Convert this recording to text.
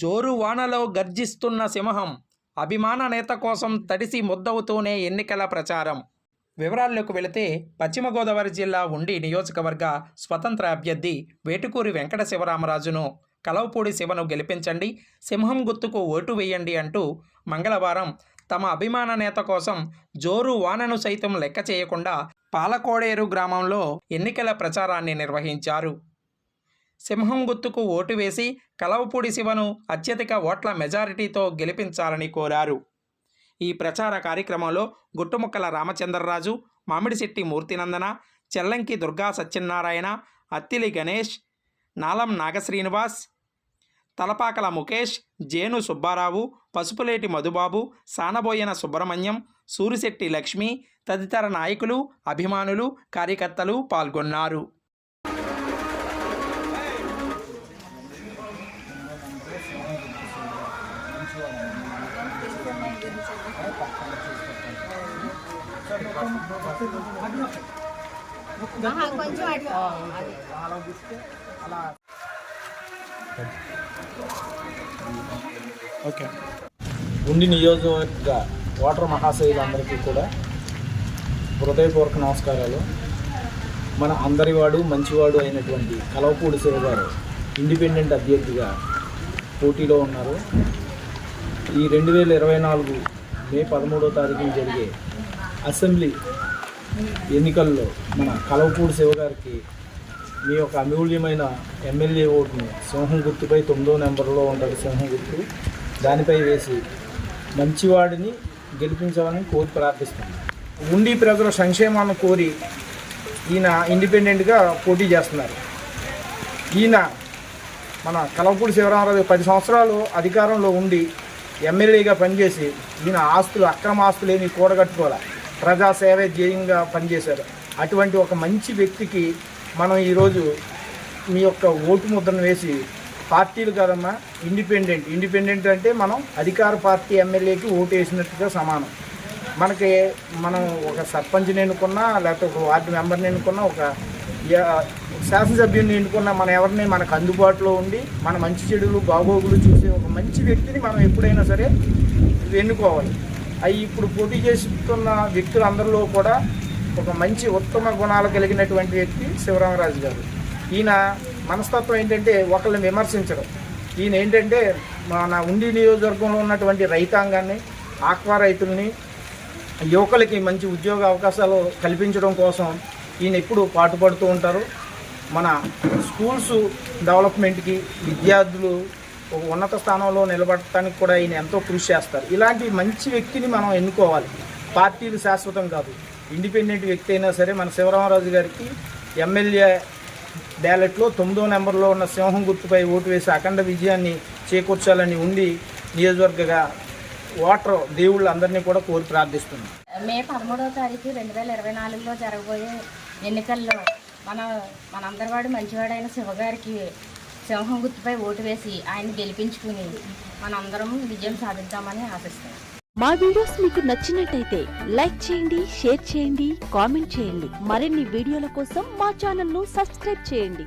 జోరు వానలో గర్జిస్తున్న సింహం అభిమాన నేత కోసం తడిసి ముద్దవుతూనే ఎన్నికల ప్రచారం. వివరాల్లోకి వెళితే పశ్చిమ గోదావరి జిల్లా ఉండి నియోజకవర్గ స్వతంత్ర అభ్యర్థి వేటుకూరి వెంకట శివరామరాజును కలవపూడి శివను గెలిపించండి సింహం గుర్తుకు ఓటు వేయండి అంటూ మంగళవారం తమ అభిమాన నేత కోసం జోరు వానను సైతం లెక్క చేయకుండా పాలకోడేరు గ్రామంలో ఎన్నికల ప్రచారాన్ని నిర్వహించారు. సింహం గుర్తుకు ఓటు వేసి కలవపూడి శివను అత్యధిక ఓట్ల మెజారిటీతో గెలిపించాలని కోరారు. ఈ ప్రచార కార్యక్రమంలో గుట్టుముక్కల రామచంద్రరాజు మామిడిశెట్టి మూర్తినందన చెల్లంకి దుర్గా సత్యనారాయణ అత్తిలి గణేష్ నాలం నాగశ్రీనివాస్ తలపాకల ముఖేష్ జేను సుబ్బారావు పసుపులేటి మధుబాబు సానబోయిన సుబ్రహ్మణ్యం సూరిశెట్టి లక్ష్మి తదితర నాయకులు అభిమానులు కార్యకర్తలు పాల్గొన్నారు. కొంచెం అటు అది. ఓకే ఉండి నియోజకవర్గ ఓటర్ మహాశయులందరికీ కూడా హృదయపూర్వక నమస్కారాలు మన అందరివాడు మంచివాడు అయినటువంటి కలవపూడి శివగారు ఇండిపెండెంట్ అభ్యర్థిగా పోటీలో ఉన్నారు ఈ రెండు వేల ఇరవై నాలుగు మే పదమూడో తారీఖున జరిగే అసెంబ్లీ ఎన్నికల్లో మన కలవపూడి శివ గారికి మీ యొక్క అమూల్యమైన ఎమ్మెల్యే ఓటును సింహం గుర్తుపై తొమ్మిదో నెంబర్లో ఉంటుంది సింహం గుర్తు. దానిపై వేసి మంచివాడిని గెలిపించాలని కోరి ప్రార్థిస్తున్నాను ఉండి ప్రజల సంక్షేమాన్ని కోరి ఈయన ఇండిపెండెంట్గా పోటీ చేస్తున్నారు. ఈయన మన కలవపూడి శివరామరాజు పది సంవత్సరాలు అధికారంలో ఉండి ఎమ్మెల్యేగా పనిచేసి ఈయన ఆస్తులు అక్రమ ఆస్తులు ఏమి కూడగట్టుకోవాలి ప్రజాసేవ ధ్యేయంగా పనిచేశారు. అటువంటి ఒక మంచి వ్యక్తికి మనం ఈరోజు మీ యొక్క ఓటు ముద్రను వేసి పార్టీలు కాదమ్మా ఇండిపెండెంట్. ఇండిపెండెంట్ అంటే మనం అధికార పార్టీ ఎమ్మెల్యేకి ఓటు వేసినట్టుగా సమానం. మనకి మనం ఒక సర్పంచ్ని ఎన్నుకున్నా లేకపోతే ఒక వార్డు మెంబర్ని ఎన్నుకున్నా ఒక శాసనసభ్యుని ఎన్నుకున్నా మన ఎవరిని మనకు అందుబాటులో ఉండి మన మంచి చెడులు బాగోగులు చూసే ఒక మంచి వ్యక్తిని మనం ఎప్పుడైనా సరే ఎన్నుకోవాలి. అవి ఇప్పుడు పోటీ చేస్తున్న వ్యక్తులందరిలో కూడా ఒక మంచి ఉత్తమ గుణాలు కలిగినటువంటి వ్యక్తి శివరామరాజు గారు. ఈయన మనస్తత్వం ఏంటంటే ఒకళ్ళని విమర్శించడం. ఈయన ఏంటంటే మన ఉండి నియోజకవర్గంలో ఉన్నటువంటి రైతాంగాన్ని ఆక్వా రైతుల్ని యువకులకి మంచి ఉద్యోగ అవకాశాలు కల్పించడం కోసం ఈయన ఎప్పుడు పాటుపడుతూ ఉంటారు. మన స్కూల్స్ డెవలప్మెంట్కి విద్యార్థులు ఒక ఉన్నత స్థానంలో నిలబడటానికి కూడా ఈయన ఎంతో కృషి చేస్తారు. ఇలాంటి మంచి వ్యక్తిని మనం ఎన్నుకోవాలి. పార్టీలు శాశ్వతం కాదు. ఇండిపెండెంట్ వ్యక్తి అయినా సరే మన శివరామరాజు గారికి ఎమ్మెల్యే బ్యాలెట్లో తొమ్మిదో నెంబర్లో ఉన్న సింహం గుర్తుపై ఓటు వేసి అఖండ విజయాన్ని చేకూర్చాలని ఉండి నియోజకవర్గగా ఓటర్ దేవుళ్ళు అందరినీ కూడా కోరి ప్రార్థిస్తున్నాం. మే పదమూడవ తారీఖు రెండు వేల ఇరవై నాలుగులో జరగబోయే ఎన్నికల్లో మన మనందరివాడు మంచివాడైన శివగారికి సింహం గుర్తుపై ఓటు వేసి ఆయన గెలిపించుకుని మనందరం విజయం సాధిద్దామని ఆశిస్తాం మా వీడియోస్ మీకు నచ్చినట్టయితే లైక్ చేయండి షేర్ చేయండి కామెంట్ చేయండి. మరిన్ని వీడియోల కోసం మా ఛానల్ను సబ్స్క్రైబ్ చేయండి.